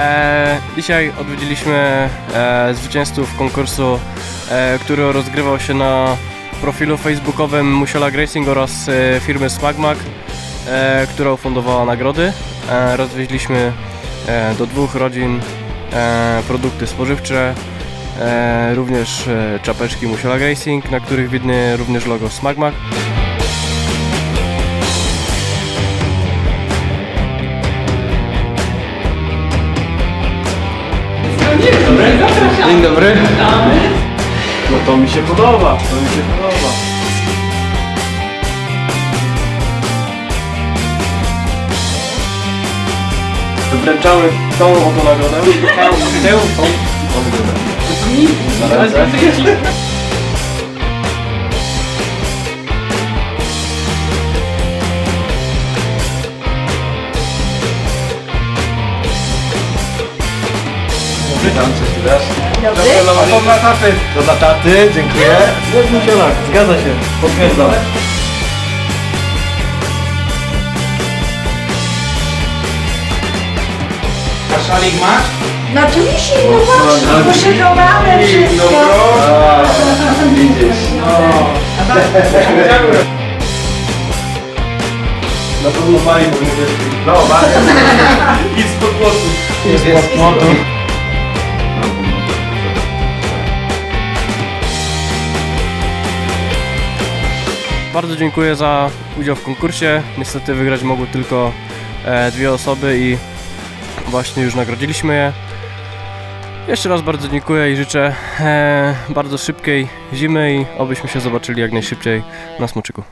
E, dzisiaj odwiedziliśmy e, zwycięzców konkursu, e, który rozgrywał się na profilu facebookowym Musiola Racing oraz e, firmy Smagmag, e, która ufundowała nagrody. E, rozwieźliśmy e, do dwóch rodzin e, produkty spożywcze, e, również e, czapeczki Musiola Racing, na których widny również logo Smagmag. Dzień dobry. No to mi się podoba, to mi się podoba. Wręczamy tą oto nagrodę. Tę, tę, tą Na ręce. Witam, cześć raz. To dla taty. To dla taty, dziękuję. Jest musielak, zgadza się, potwierdzam. A szalik masz? No oczywiście, no właśnie, poszykowane wszystko. A, widzisz. Na pewno nie wiesz. No, bardzo. I z podgłosu. I z podgłosu. Bardzo dziękuję za udział w konkursie. Niestety wygrać mogły tylko e, dwie osoby i właśnie już nagrodziliśmy je. Jeszcze raz bardzo dziękuję i życzę e, bardzo szybkiej zimy i obyśmy się zobaczyli jak najszybciej na Smoczyku.